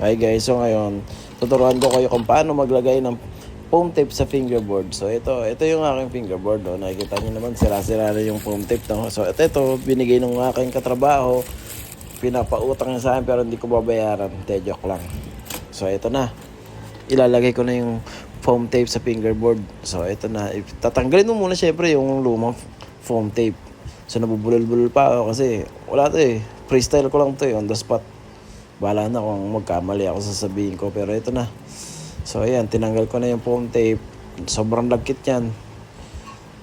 Hi guys, so ngayon, tuturuan ko kayo kung paano maglagay ng foam tape sa fingerboard. So ito, ito yung aking fingerboard. Oh. Nakikita nyo naman, sira-sira na yung foam tape. No? So ito, ito, binigay ng aking katrabaho. Pinapautang niya sa akin pero hindi ko babayaran. Te, joke lang. So ito na. Ilalagay ko na yung foam tape sa fingerboard. So ito na. Tatanggalin mo muna syempre yung lumang foam tape. So nabubulol-bulol pa ako kasi wala to eh. Freestyle ko lang to eh, on the spot. Bahala na kung magkamali ako sasabihin ko. Pero ito na. So ayan, tinanggal ko na yung foam tape. Sobrang lagkit yan.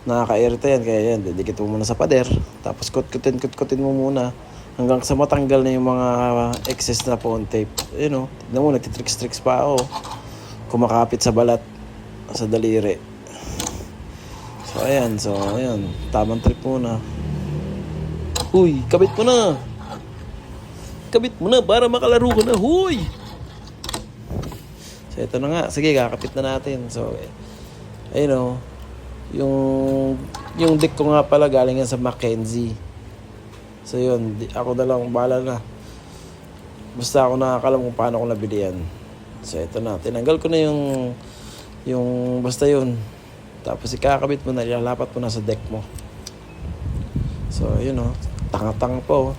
Nakaka-irita yan. Kaya yan, didikit mo muna sa pader. Tapos kut-kutin, kut-kutin mo muna. Hanggang sa matanggal na yung mga excess na foam tape. Yun o. Tignan mo, nagtitricks-tricks pa ako. Kumakapit sa balat. Sa daliri. So ayan, so ayan. Tamang trip muna. Uy, kabit mo na. Kabit mo na para makalaro ka na. Huy! So ito na nga. Sige, kakapit na natin. So, eh, ayun o. Yung, yung deck ko nga pala galing yan sa Mackenzie. So yun, ako na lang bahala na. Basta ako nakakalam kung paano ko nabili yan. So ito na, tinanggal ko na yung yung basta yun. Tapos ikakabit mo na, ilalapat mo na sa deck mo. So yun o, tanga-tanga po.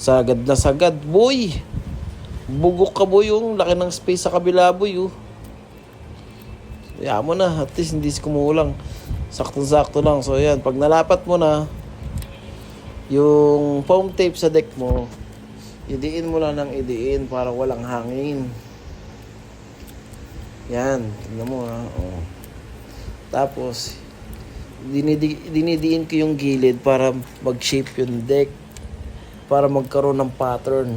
Sagad na sagad, boy! Bugok ka boy yung laki ng space sa kabila boy oh. Kaya mo na, at least hindi kumulang. Saktong-sakto lang. So yan, pag nalapat mo na, yung foam tape sa deck mo, idiin mo lang ng idiin para walang hangin. Yan, tignan mo ha. Oh. Tapos, dinidi dinidiin ko yung gilid para mag-shape yung deck. Para magkaroon ng pattern.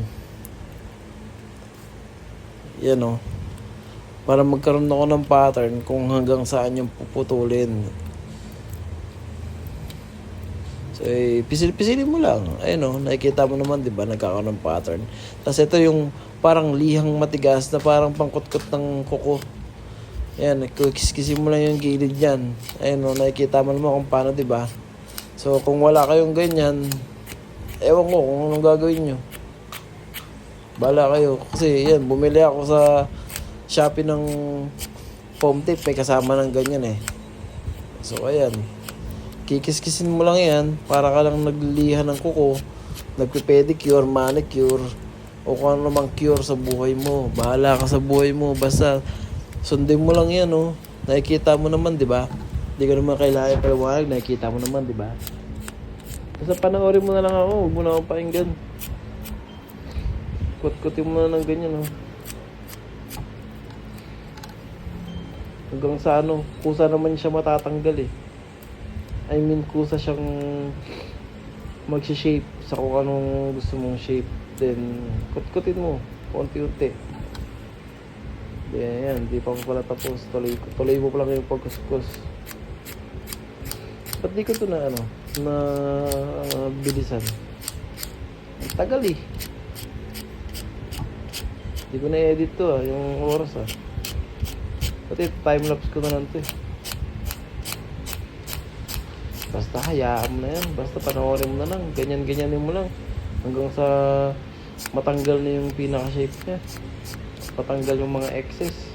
Yan o. Para magkaroon ako ng pattern kung hanggang saan yung puputulin. So, eh, pisil-pisilin mo lang. Ayun o, nakikita mo naman, di ba, nagkakaroon ng pattern. Tapos ito yung parang lihang matigas na parang pangkutkot ng kuko. Yan, kiskisin mo lang yung gilid yan. Ayun o, nakikita mo naman kung paano, di ba? So, kung wala kayong ganyan, ewan ko kung anong gagawin nyo. Bala kayo. Kasi yan, bumili ako sa Shopee ng foam tape. May kasama ng ganyan eh. So, ayan. Kikiskisin mo lang yan para ka lang naglilihan ng kuko. Nagpe-pedicure, manicure, o kung ano mang cure sa buhay mo. Bahala ka sa buhay mo. Basta sundin mo lang yan, oh. Nakikita mo naman, di ba? Hindi ka naman kailangan paliwanag. Nakikita mo naman, di ba? Basta panoorin mo na lang ako. Huwag mo na akong painggan. Kut-kutin mo na ng ganyan, oh. Hanggang sa ano, kusa naman siya matatanggal eh. I mean, kusa siyang mag-shape sa kung anong gusto mong shape. Then, kut-kutin mo, konti-unti. Then, yan, di pa pala tapos. Tuloy, tuloy mo pa lang yung pagkuskus. Ba't di ko to na ano, na bilisan? Ang tagal eh. Di ko na-edit to ah, yung oras ah. Pati time-lapse ko na lang to eh. Basta hayaan mo na yan. Basta panoorin mo na lang. Ganyan-ganyanin mo lang. Hanggang sa matanggal na yung pinaka-shape niya. Patanggal yung mga excess.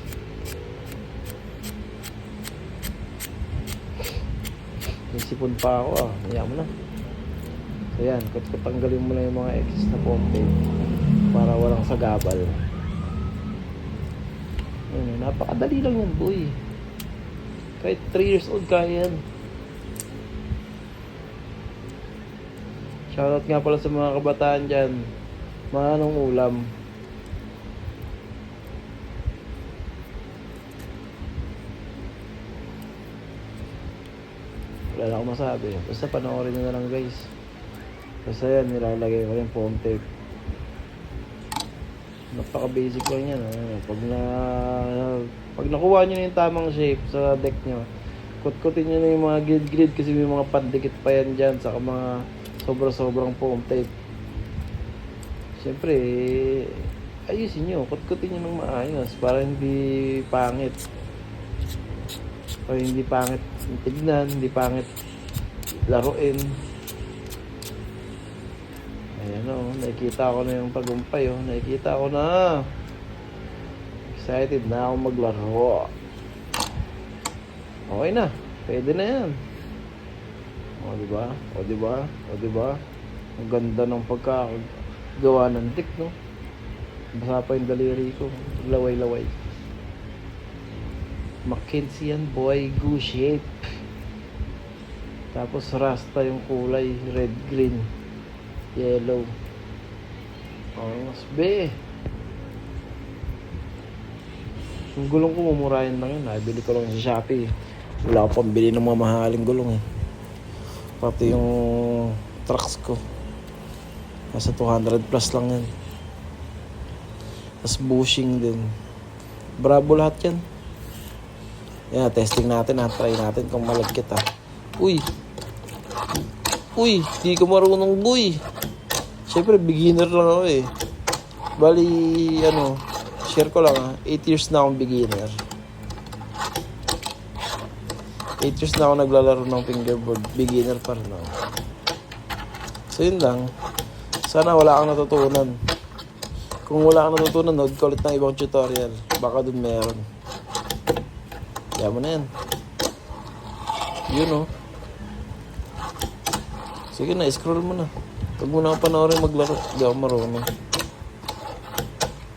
May sipon pa ako ah. Hayaan mo na. So yan, kat tanggalin mo lang yung mga excess na foam tape para walang sagabal. Ayun, napakadali lang yan, boy. Kahit 3 years old, kaya yan. Shoutout nga pala sa mga kabataan dyan. Mga anong ulam. Wala akong masabi. Basta panoorin nyo na lang guys. Basta yan, nilalagay ko yung foam tape. Napaka-basic lang yan. ah. Pag na pag nakuha nyo na yung tamang shape sa deck nyo, kutkutin nyo na yung mga grid-grid kasi may mga pandikit pa yan dyan sa mga sobra-sobrang foam tape. Siyempre, eh, ayusin nyo. Kutkutin nyo ng maayos para hindi pangit. Para hindi pangit tignan, hindi pangit laruin. Ayan o, nakikita ko na yung tagumpay o. Nakikita ko na. Excited na ako maglaro. Okay na. Pwede na yan. O, di ba? O, di ba? O, di? Ang ganda ng pagkagawa ng tick, no? Basa pa yung daliri ko. Laway-laway. Mackenzie yan, boy. Goose shape. Tapos rasta yung kulay. Red, green, yellow. Oh, mas be. Yung gulong ko mumurahin lang yun. Nabili ko lang sa Shopee. Wala ko pambili ng mamahaling gulong eh. Pati yung trucks ko. Nasa 200 plus lang yan. Tapos bushing din. Bravo lahat yan. Yan, testing natin ha. Try natin kung malagkit ha. Uy! Uy! Di ko marunong boy! Siyempre, beginner lang ako eh. Bali, ano, share ko lang ha. 8 years na akong beginner. 8 years na ako naglalaro ng fingerboard. Beginner pa rin ako. So yun lang. Sana wala kang natutunan. Kung wala kang natutunan, nood ko ulit ng ibang tutorial. Baka dun meron. Kaya mo na yan. Yun oh. Sige na, scroll mo na. Huwag mo na ako panoorin maglaro. Hindi ako marunong.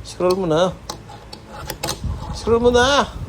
Scroll mo na. Scroll mo na.